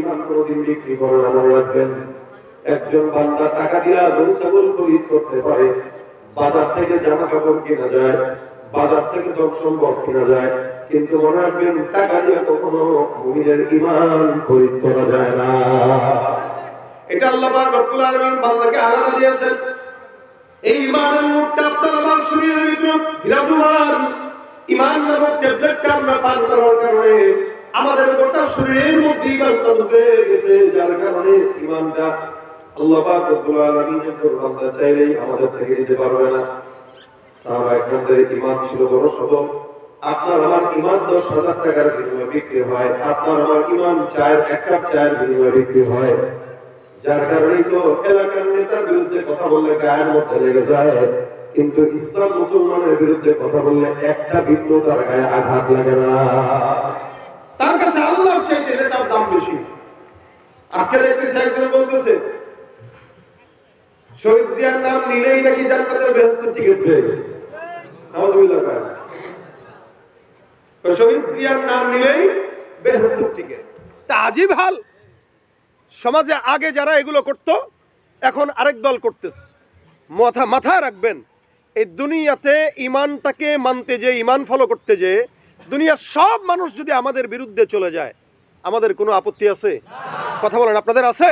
ইমান কোনোদিন বিক্রি করে না মনে রাখবেন। একজন বান্দা টাকা দিয়া গরু, ছাগল খরিদ করতে পারে, বাজার থেকে জামা কাপড় কেনা যায়, বাজার থেকে ধন সম্পদ কেনা যায়, কিন্তু মনে রাখবেন টাকা দিয়ে কখনো মুমিনের ইমান খরিদ করা যায় না। এটা আল্লাহ রব্বুল আলামিন বান্দাকে আলাদা দিয়েছেন। এই ইমানের মুখটা আপনার আমার শরীরের ভিতরে বিরাজমান ইমান নামক ট্যাবলেটটা আমরা পান করার কারণে আমাদের গোটা শরীরের মধ্যে ইমানটা ঢুকে গেছে, যার কারণে ইমানটা আল্লাহ পাক রব্বুল চাইলেই আমাদের থেকে দিতে পারবে না। সাহাবা ঈমান ছিল বড় আপনার আমার ঈমান দশ হাজার টাকার বিনিময়ে বিক্রি হয়, আপনার আমার ঈমান চায়ের এক কাপ চায়ের বিনিময়ে বিক্রি হয়। যার কারণেই তো এলাকার নেতার বিরুদ্ধে কথা বললে গায়ের মধ্যে লেগে যায়, কিন্তু ইসলাম মুসলমানের বিরুদ্ধে কথা বললে একটা বিপ্লব তার গায়ে আঘাত লাগে না। তার কাছে আল্লাহর চাইতে নেতার দাম বেশি। আজকে দেখতেছি একজন বলতেছে, শহীদ জিয়ার নাম নিলেই নাকি জান্নাতের বেহেস্তের টিকিট শহীদ জিয়ার নাম নিলেই টিকিট তা আজীব হাল। সমাজে আগে যারা এগুলো করত, এখন আরেক দল করতেছে। মাথা মাথায় রাখবেন, এই দুনিয়াতে ইমানটাকে মানতে যে, ইমান ফলো করতে যে দুনিয়ার সব মানুষ যদি আমাদের বিরুদ্ধে চলে যায়, আমাদের কোনো আপত্তি আছে? কথা বলেন, আপনাদের আছে?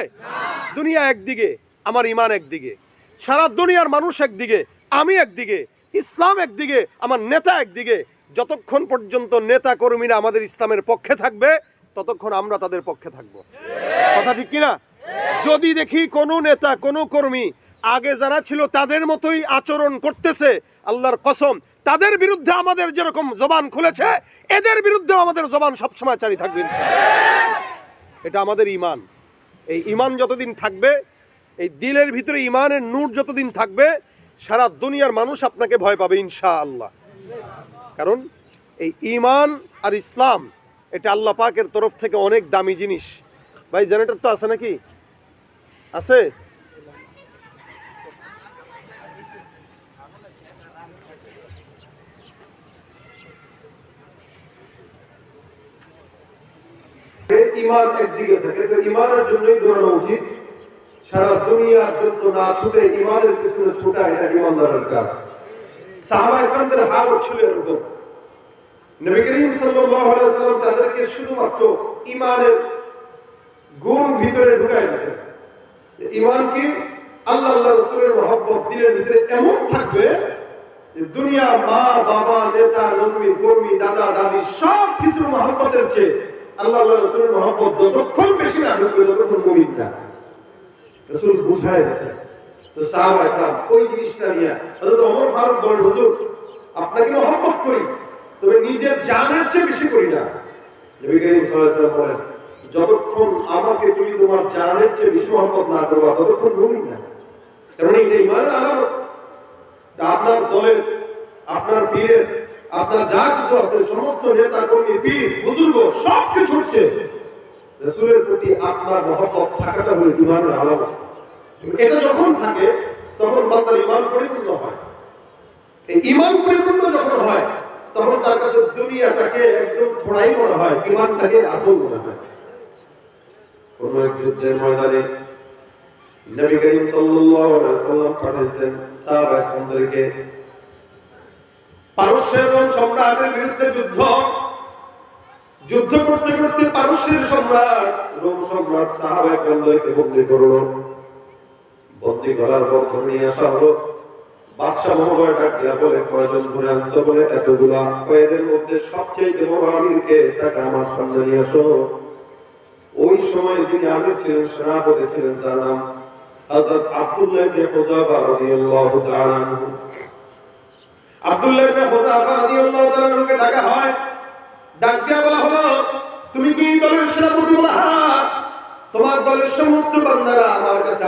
দুনিয়া একদিকে, আমার ইমান একদিকে, সারা দুনিয়ার মানুষ একদিকে, আমি একদিকে, ইসলাম একদিকে, আমার নেতা একদিকে, যতক্ষণ পর্যন্ত নেতা কর্মীরা আমাদের ইসলামের পক্ষে থাকবে, ততক্ষণ আমরা তাদের পক্ষে থাকব। কথা ঠিক কিনা? যদি দেখি কোনো নেতা, কোনো কর্মী, আগে যারা ছিল তাদের মতোই আচরণ করতেছে, আল্লাহর কসম তাদের বিরুদ্ধে আমাদের যেরকম জবান খুলেছে, এদের বিরুদ্ধে আমাদের জবান সবসময় চারি থাকবে এটা আমাদের ইমান এই ইমান যতদিন থাকবে, এই দিলের ভিতরে ইমানের নূর যতদিন থাকবে, সারা দুনিয়ার মানুষ আপনাকে ভয় পাবে ইনশা আল্লাহ কারণ এই ইমান আর ইসলাম, এটা আল্লাহ পাকের তরফ থেকে অনেক দামি জিনিস। ভাই জেনারেটর তো আছে নাকি? আছে? ইমান একদিকে থাকে। তো ইমানের জন্যই দৌড়ানো উচিত। সারা দুনিয়ার জন্য না ছুটে ইমানের পিছনে ছুটা, এটা ইমানদারের কাজ। সাহাবা হাল ছিল এরকম। নবী করিম সাল্লাল্লাহু আলাইহি ওয়াসাল্লাম তাদেরকে শুধুমাত্র ইমানের গুণ ভিতরে ঢুকাই ইমান কি? আল্লাহ আল্লাহ রাসূলের মহব্বত দিলের ভিতরে এমন থাকবে যে দুনিয়া মা, বাবা, নেতা কর্মী, দাদা, দাদি সব কিছুর মহব্বতের চেয়ে আল্লাহ রসুলের মহব্বত যতক্ষণ বেশি না, ঢুকবে ততক্ষণ মুমিন না। রসুল বুঝায় দিয়েছে তো সাহাবা ওই জিনিসটা নিয়ে হযরত ওমর ফারুক বলেন, হুজুর, আপনাকে মহব্বত করি, তবে নিজের জানের চেয়ে বেশি করি না। বলেন, যতক্ষণ আমাকে তুমি তোমার জানের চেয়ে বেশি মহব্বত না করবা, ততক্ষণ মুমিন না। কারণ এটা ইমানের আপনার দলের, আপনার পীরের আপনার যা কিছু আছে, সমস্ত নেতা কর্মী পীর, বুজুর্গ সব কিছু হচ্ছে রসুলের প্রতি আপনার মহব্বত থাকাটা হলো ইমানের আলামত। এটা যখন থাকে, তখন বান্দার ইমান পরিপূর্ণ হয়। এই ইমান পরিপূর্ণ যখন হয়, তখন তার কাছে দুনিয়াটাকে একদম থোড়াই মনে হয়, ইমানটাকে আসল মনে হয়। কোন এক যুদ্ধের ময়দানে নবী করিম সাল্লাল্লাহু আলাইহি ওয়াসাল্লাম পাঠিয়েছেন সাহাবায়ে পারস্য এবং সম্রাটের বিরুদ্ধে যুদ্ধ। যুদ্ধ করতে করতে পারস্যের সম্রাট, রোম সম্রাট করার পর আসা বলে ধরে বলে এতগুলা কয়েদের মধ্যে সবচেয়ে তাকে আমার সামনে নিয়ে আসো। ওই সময় যিনি আমির ছিলেন, সেনাপতি ছিলেন তার নাম আব্দুল্লাহ আব্দুল্লাহ ইবনে হুযাফা রাদিয়াল্লাহু ডাকা হয়। ডাক দিয়া বলা হলো, তুমি কি দলের সেনাপতি বলা তোমার দলের সমস্ত বান্দারা আমার কাছে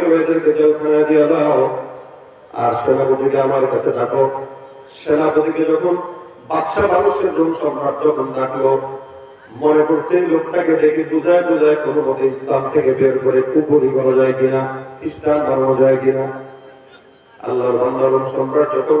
গেল, এদেরকে জেলখানায় দিয়ে দাও। আর সেনাপতিকে আমার কাছে ডাকো। সেনাপতিকে যখন বাদশাহ মানুষের রোম সম্রাট যখন ডাকলো, মনে করছে লোকটাকে দেখে বুঝায় বুঝায় কোনো মতে ইসলাম থেকে বের করে কুপুরি করা যায় কিনা, খ্রিস্টান বানানো যায় কিনা। আল্লাহর বান্দার সম্রাট যখন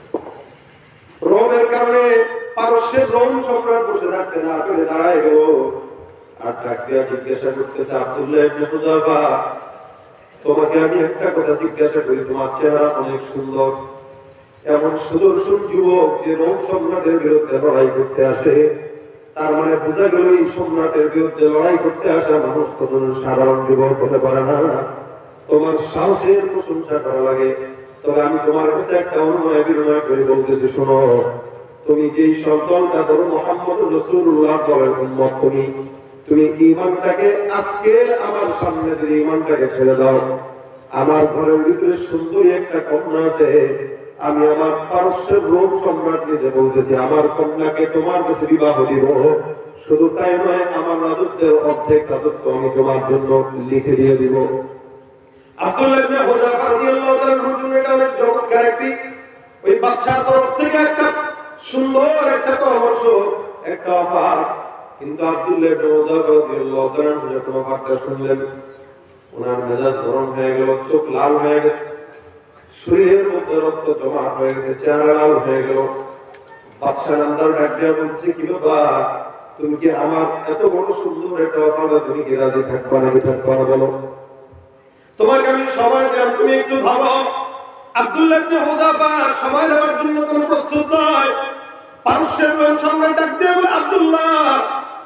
পারস্যের রোম সম্রাট বসে থাকতে না পেরে দাঁড়ায় গেল আর ডাক জিজ্ঞাসা করতেছে, আব্দুল্লাহ তোমাকে আমি একটা কথা জিজ্ঞাসা করি, তোমার চেহারা অনেক সুন্দর। এমন সুদর্শন যুবক যে রোম সম্রাটের বিরুদ্ধে লড়াই করতে আসে। তার মানে বোঝা গেল এই সম্রাটের বিরুদ্ধে লড়াই করতে আসা মানুষ কত সাধারণ যুবক হতে পারে না। তোমার সাহসের প্রশংসা করা লাগে। তবে আমি তোমার কাছে একটা অনুনয় বিনয় করে বলতেছি, শোনো। তুমি যেই সন্তানটা ধরো মোহাম্মদ রসুল্লাহ দলের উন্মত তুমি। তুমি ইমানটাকে আজকে আমার সামনে দিয়ে ইমানটাকে ছেড়ে দাও। আমার ঘরের ভিতরে সুন্দরী একটা কন্যা আছে। আমি আমার পারস্যের রোগ সম্রাট নিজে বলতেছি, আমার কন্যাকে তোমার কাছে বিবাহ দিব। শুধু তাই নয়, আমার রাজত্বের অর্ধেক রাজত্ব আমি তোমার জন্য লিখে দিয়ে দিব। আব্দুল্লাহ ইবনে এটা অনেক চমৎকার একটি। ওই বাচ্চার তরফ থেকে একটা সুন্দর একটা পরামর্শ, একটা অফার। কিন্তু আব্দুল্লাহ যখন অফারটা শুনলেন, ওনার মেজাজ গরম হয়ে গেল, চোখ লাল হয়ে গেছে, শরীরের মধ্যে রক্ত জমা হয়ে গেছে, চেহারা লাল হয়ে গেল। বাদশাহ নামদার ডাক দিয়া বলছে, কি বাবা তুমি কি আমার এত বড় সুন্দর একটা অফার তুমি কি রাজি থাকবা নাকি থাকবা বলো? তোমাকে আমি সময় দিলাম, তুমি একটু ভাবো। আব্দুল্লাহ হুযাফা সময় দেওয়ার জন্য কোনো প্রস্তুত নয়। পারস্যের সম্রাট ডাক দিয়ে আব্দুল্লাহ,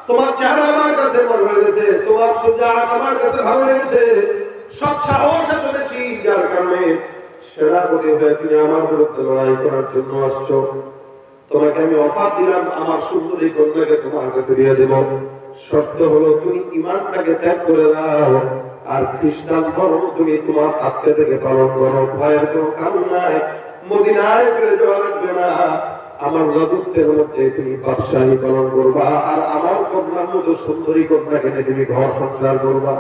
তোমার চেহারা আমার কাছে ভালো লেগেছে তোমার সুজাত আমার কাছে ভালো লেগেছে সব সাহস এত বেশি, যার কারণে সেনাপতি হয়ে তুমি আমার বিরুদ্ধে লড়াই করার জন্য আসছো। তোমাকে আমি অফার দিলাম, আমার সুন্দরী কন্যাকে তোমার কাছে দিয়ে দেব। শর্ত হলো, তুমি ইমানটাকে ত্যাগ করে দাও, আর খ্রিস্টান ধর্ম তুমি তোমার আজকে থেকে পালন করো। ভয়ের কোনো কারণ নাই, মদিনায় ফিরে যাওয়া লাগবে না। আমার রাজত্বের মধ্যে তুমি বাদশাহী পালন করবা, আর আমার কন্যার মতো সুন্দরী কন্যাকে নিয়ে তুমি ঘর সংসার করবা।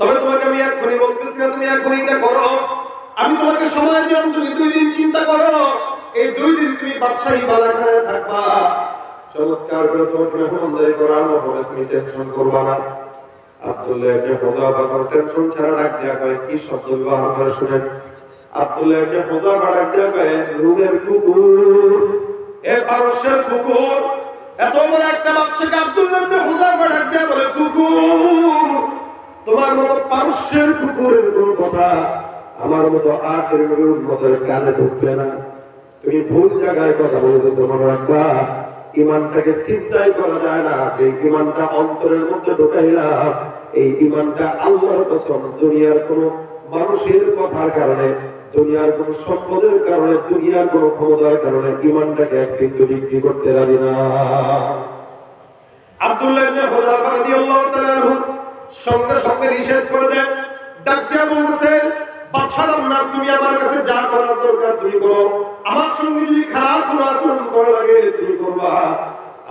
তবে তোমাকে আমি এক্ষুনি বলতেছি না, তুমি এখনই এটা করো। আমি তোমাকে সময় দিলাম, তুমি দুই দিন চিন্তা করো। এই দুই দিন তুমি বাদশাহী বালাখানায় থাকবা। চমৎকার করে তোমাকে মেহমানদারি করানো হবে তুমি টেনশন করবা না। আব্দুল্লাহ ইবনে কোনো টেনশন ছাড়া ডাক দেয়া কি শব্দ ব্যবহার করে শুনেন? আব্দুল্লাহ রুমের কুকুর। এ পারস্যের কুকুর। এত বড় একটা বাচ্চাকে বলে, কুকুর। তোমার মতো পারস্যের কুকুরের কোন কথা আমার মতো কানে ঢুকবে না। তুমি ভুল জায়গায় কথা বলতেছো মনে রাখবা। ইমানটাকে চিন্তাই করা যায় না। যে ইমানটা অন্তরের মধ্যে ঢোকাইলাম, এই ইমানটা আল্লাহর কসম, দুনিয়ার কোন মানুষের কথার কারণে দুনিয়ার কোন সম্পদের কারণে, দুনিয়ার কোন ক্ষমতার কারণে ইমানটাকে একদিন তো বিক্রি করতে রাজি না। আমার সঙ্গে যদি খারাপ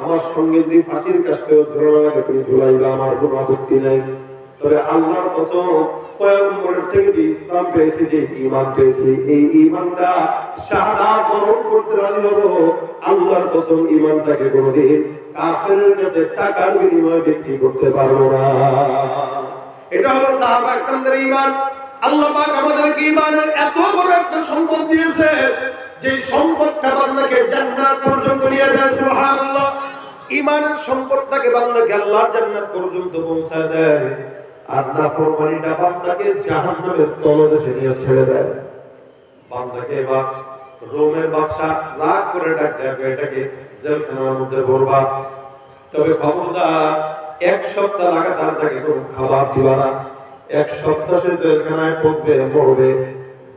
আমার সঙ্গে যদি ফাঁসির কাজটাও লাগে তুমি ঝুলাইবা, আমার কোনো আপত্তি নাই। তবে আল্লাহর কসম থেকে ইসলাম যে ঈমান এই ঈমানটা শাহাদাত বরণ করতে রাজি আল্লাহর কসম ঈমানটাকে কাফেরের কাছে টাকার বিনিময়ে বিক্রি করতে পারব না। এটা হলো সাহাবা ঈমান। আল্লাহ পাক আমাদেরকে ঈমানের এত বড় একটা সম্পদ দিয়েছে, যে সম্পদটা বান্দাকে জান্নাত পর্যন্ত নিয়ে যায়, সুবহানাল্লাহ। সম্পদটাকে বান্দাকে আল্লাহর জান্নাত পর্যন্ত পৌঁছায় দেয়। আর নাফরমানিটা বান্দাকে জাহান্নামের তলদেশে নিয়ে ছেড়ে দেয়। বান্দাকে এবার রোমের বাদশা রাগ করে এটাকে জেলখানার মধ্যে ভরবা তবে খবরদার, এক সপ্তাহ লাগাতার তাকে কোনো খাবার দিবা না। এক সপ্তাহ সে জেলখানায় পড়বে মরবে।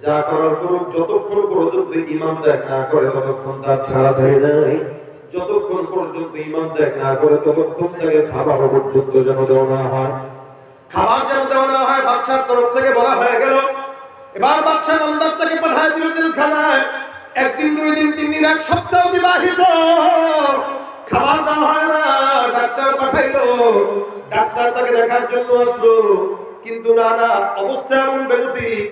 যা করার করুক, যতক্ষণ পর্যন্ত ইমাম ত্যাগ না করে, ততক্ষণ তার ছাড়া দেয় নাই। যতক্ষণ পর্যন্ত ইমাম ত্যাগ না করে, ততক্ষণ তাকে খাবার পর্যন্ত যেন দেওয়া না হয়। খাবার যেন দেওয়া না হয় বাচ্চার তরফ থেকে বলা হয়ে গেল। এবার বাচ্চা নামদার তাকে পাঠায় দিল জেলখানায় একদিন, দুই দিন, তিন দিন, এক সপ্তাহ বিবাহিত। খাবার দেওয়া হয় না, ডাক্তার পাঠাইলো। ডাক্তার তাকে দেখার জন্য আসলো। কিন্তু না না, অবস্থা এমন বেগতি